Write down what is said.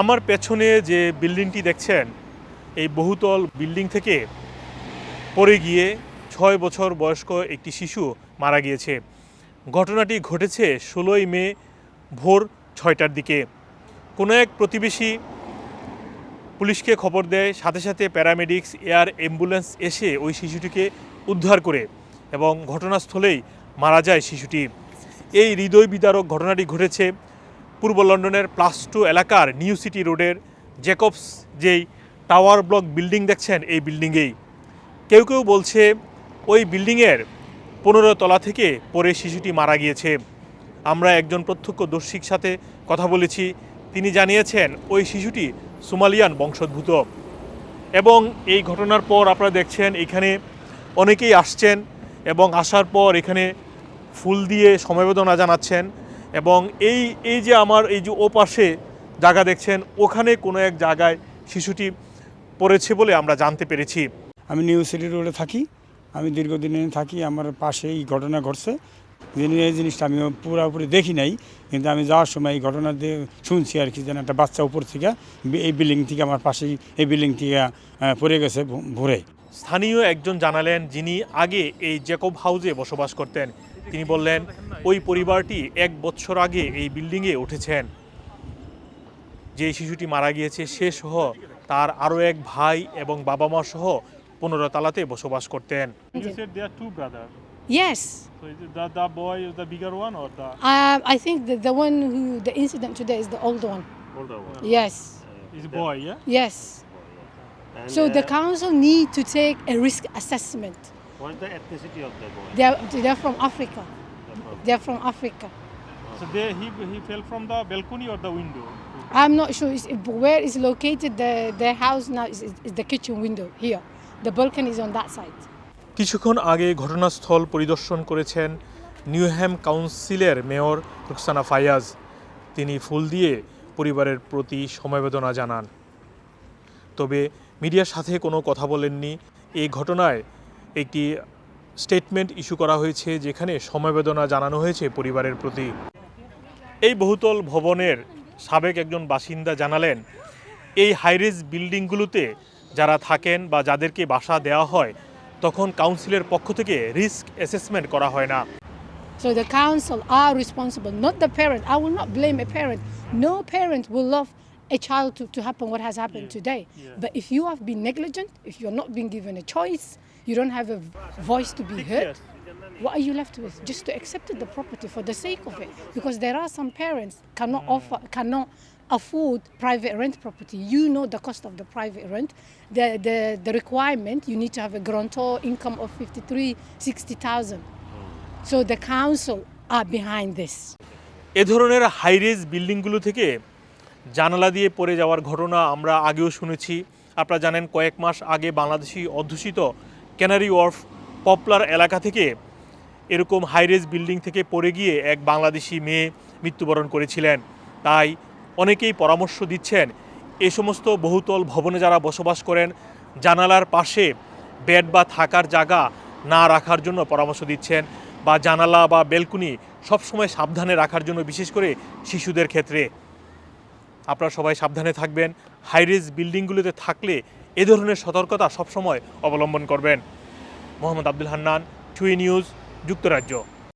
আমার পেছনে যে বিল্ডিংটি দেখছেন, এই বহুতল বিল্ডিং থেকে পড়ে গিয়ে ছয় বছর বয়স্ক একটি শিশু মারা গিয়েছে। ঘটনাটি ঘটেছে ষোলোই মে ভোর ছয়টার দিকে। কোনো এক প্রতিবেশী পুলিশকে খবর দেয়, সাথে সাথে প্যারামেডিক্স, এয়ার অ্যাম্বুলেন্স এসে ওই শিশুটিকে উদ্ধার করে এবং ঘটনাস্থলেই মারা যায় শিশুটি। এই হৃদয় বিদারক ঘটনাটি ঘটেছে পূর্ব লন্ডনের প্লাস টু এলাকার নিউ সিটি রোডের জেকবস যেই টাওয়ার ব্লক বিল্ডিং দেখছেন, এই বিল্ডিংয়েই। কেউ কেউ বলছে, ওই বিল্ডিংয়ের পনেরো তলা থেকে পরে শিশুটি মারা গিয়েছে। আমরা একজন প্রত্যক্ষদর্শীর সাথে কথা বলেছি। তিনি জানিয়েছেন, ওই শিশুটি সোমালিয়ান বংশোদ্ভূত। এবং এই ঘটনার পর আপনারা দেখছেন, এখানে অনেকেই আসছেন এবং আসার পর এখানে ফুল দিয়ে সমবেদনা জানাচ্ছেন। এবং এই এই যে আমার এই যে ও পাশে জায়গা দেখছেন ওখানে কোনো এক জায়গায় শিশুটি পড়েছে বলে আমরা জানতে পেরেছি। আমি নিউ সিটি রোডে থাকি আমি দীর্ঘদিন থাকি আমার পাশে এই ঘটনা ঘটছে। যিনি এই জিনিসটা আমি পুরোপুরি দেখি নাই কিন্তু আমি যাওয়ার সময় এই ঘটনা দিয়ে শুনছি আর কি যেন একটা বাচ্চা উপর থেকে এই বিল্ডিং থেকে আমার পাশেই এই বিল্ডিং থেকে পড়ে গেছে ভোরে। স্থানীয় একজন জানালেন যিনি আগে এই জ্যাকব হাউসে বসবাস করতেন। তিনি বললেন ওই পরিবারটি এক বছর আগে এই বিল্ডিংয়ে উঠেছেন যে শিশুটি মারা গিয়েছে সে সহ তার আরও এক ভাই এবং বাবা মা সহ পনেরো তালাতে বসবাস করতেন Yes. Um, I think the, the one who the incident today is the older one. Yes. Yes. So the council need to take a risk assessment. What's the ethnicity of the boy? They are, they are from Africa. They are from Africa. So they, he, he fell from the balcony or the window? I'm not sure is, where is located the their house now is, is, is the kitchen window here. The balcony is on that side. কিছুক্ষণ আগে ঘটনাস্থল পরিদর্শন করেছেন Newham কাউন্সিলের mayor Rukhsana Fayaz তিনি ফুল দিয়ে পরিবারের প্রতি সমবেদনা জানান তবে মিডিয়ার সাথে কোনো কথা বলেননি এই ঘটনায় একটি স্টেটমেন্ট ইস্যু করা হয়েছে যেখানে সমবেদনা জানানো হয়েছে পরিবারের প্রতি এই বহুতল ভবনের সাবেক একজন বাসিন্দা জানালেন এই হাইরেজ বিল্ডিংগুলোতে যারা থাকেন বা যাদেরকে বাসা দেওয়া হয় তখন কাউন্সিলের পক্ষ থেকে রিস্ক অ্যাসেসমেন্ট করা হয় না So the council are responsible, not the parent. I will not blame a parent. No parent will love a child to, to happen what has happened today. But if you have been negligent, if you're not being given a choice, you don't have a voice to be heard, what are you left with? Just to accept the property for the sake of it. Because there are some parents cannot offer cannot afford private rent property. You know the cost of the private rent. The the, the requirement you need to have a grantor income of 53, 60,000. So the council are behind this. এ ধরনের high-rise বিল্ডিংগুলো থেকে জানালা দিয়ে পড়ে যাওয়ার ঘটনা আমরা আগেও শুনেছি। আপনারা জানেন, কয়েক মাস আগে বাংলাদেশি অধ্যুষিত ক্যানারি ওয়ার্ফ পপলার এলাকা থেকে এরকম হাইরেজ বিল্ডিং থেকে পড়ে গিয়ে এক বাংলাদেশি মেয়ে মৃত্যুবরণ করেছিলেন। তাই অনেকেই পরামর্শ দিচ্ছেন, এ সমস্ত বহুতল ভবনে যারা বসবাস করেন, জানালার পাশে বেড বা থাকার জায়গা না রাখার জন্য পরামর্শ দিচ্ছেন বা জানালা বা বেলকুনি সবসময় সাবধানে রাখার জন্য বিশেষ করে শিশুদের ক্ষেত্রে। আপনারা সবাই সাবধানে থাকবেন। হাইরেজ বিল্ডিংগুলোতে থাকলে এ ধরনের সতর্কতা সবসময় অবলম্বন করবেন। মোহাম্মদ আব্দুল হান্নান টুই নিউজ যুক্তরাজ্য।